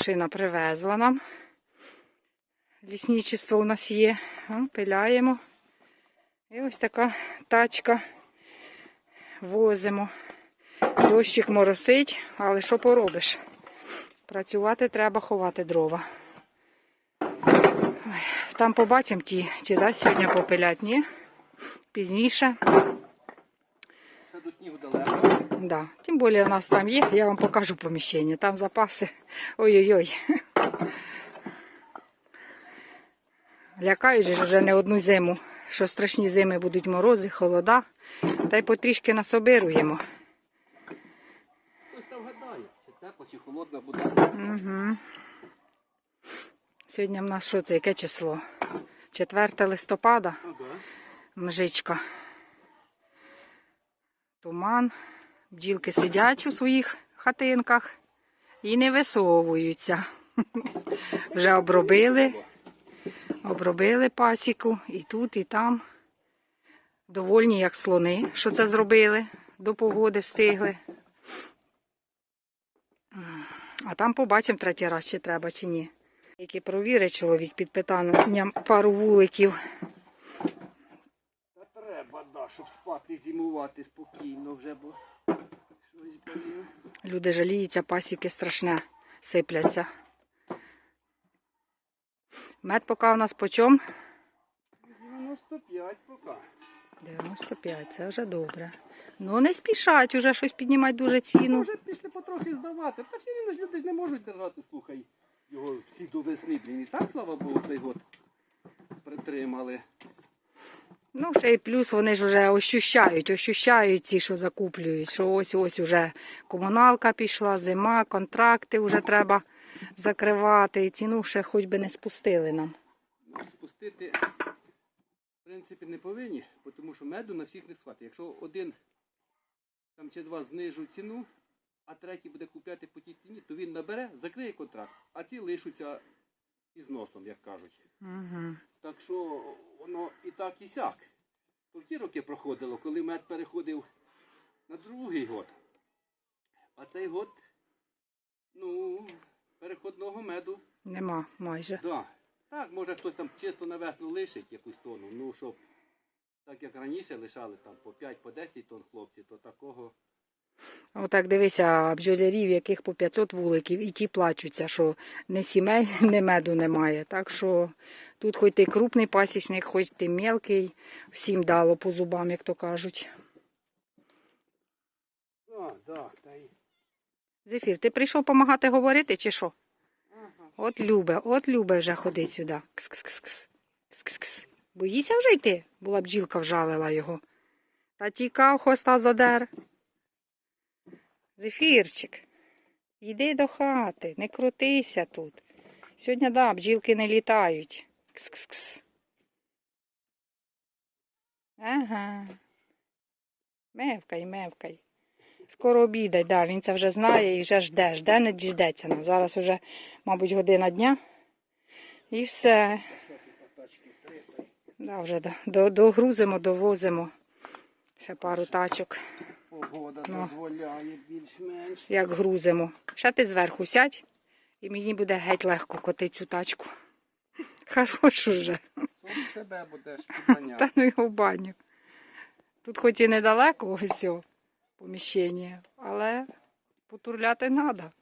машина привезла нам. Лісничество у нас є. Пиляємо. І ось така тачка. Возимо. Дощик моросить, але що поробиш? Працювати треба ховати дрова. Там побачимо ті, чи дасть сьогодні попилять, ні? Пізніше. Це до снігу далеко. Да. Тим більше у нас там є, я вам покажу поміщення. Там запаси. Ой-ой-ой. Лякають же вже не одну зиму, що страшні зими будуть морози, холода. Та й потрішки насобируємо. Хтось там гадає, чи тепло, чи холодно буде. Угу. Сьогодні в нас що це, яке число? 4 листопада, Ага. мжичка. Туман. Бджілки сидять у своїх хатинках і не висовуються. Вже обробили, обробили пасіку і тут, і там. Довольні, як слони, що це зробили, до погоди встигли. А там побачимо третій раз, чи треба, чи ні. Який провірить чоловік під питанням пару вуликів. Да, щоб спати, зимувати спокійно вже, бо щось боліло. Люди жаліються, пасіки страшне сипляться. Мед поки у нас почом 95 поки. 95, це вже добре. Ну не спішать уже щось піднімати дуже Ну, ціну. вже пішли потрохи здавати. Та все рівно ж люди ж не можуть держати, слухай, його всі до весни, блін. І так, слава Богу, цей год притримали. Ну, ще й плюс вони ж вже ощущають, ощущають ці, що закуплюють, що ось ось уже комуналка пішла, зима, контракти вже треба закривати. І ціну ще хоч би не спустили нам. Спустити, в принципі, не повинні, тому що меду на всіх не схватить. Якщо один там чи два знижують ціну, а третій буде купляти по тій ціні, то він набере, закриє контракт, а ці лишуться із носом, як кажуть. Угу. Так що воно і так, і сяк. То в ті роки проходило, коли мед переходив на другий год. А цей год, ну, переходного меду, Нема майже. да. Так, може хтось там чисто на весну лишить якусь тону, ну щоб так як раніше лишали там по 5 по 10 тонн хлопці, то такого. Отак дивися, бджолярів, яких по 500 вуликів, і ті плачуться, що не сімей, не меду немає. Так що тут хоч ти крупний пасічник, хоч ти мелкий, всім дало по зубам, як то кажуть. А, да, та й. Зефір, ти прийшов допомагати говорити чи що? От любе, от любе вже ходить сюди. Кс-кс-кс-кс. Кс-кс-кс. Боїться вже йти? Була бджілка вжалила його. Та тікав, хвоста задер. Зефірчик, йди до хати, не крутися тут. Сьогодні, да, бджілки не літають. Кс-кс-кс. Ага. Мевкай, мевкай. Скоро обідай, да, він це вже знає і вже жде, жде, не діждеться нас. Зараз вже, мабуть, година дня. І все. Да, вже до, до, догрузимо, довозимо. Ще пару тачок, Погода Ну. дозволяє більш-менш. як грузимо. Ще ти зверху сядь, і мені буде геть легко котити цю тачку. Хорош уже. Тут себе будеш підганяти. Та ну його в баню. Тут хоч і недалеко ось поміщення, але потурляти треба.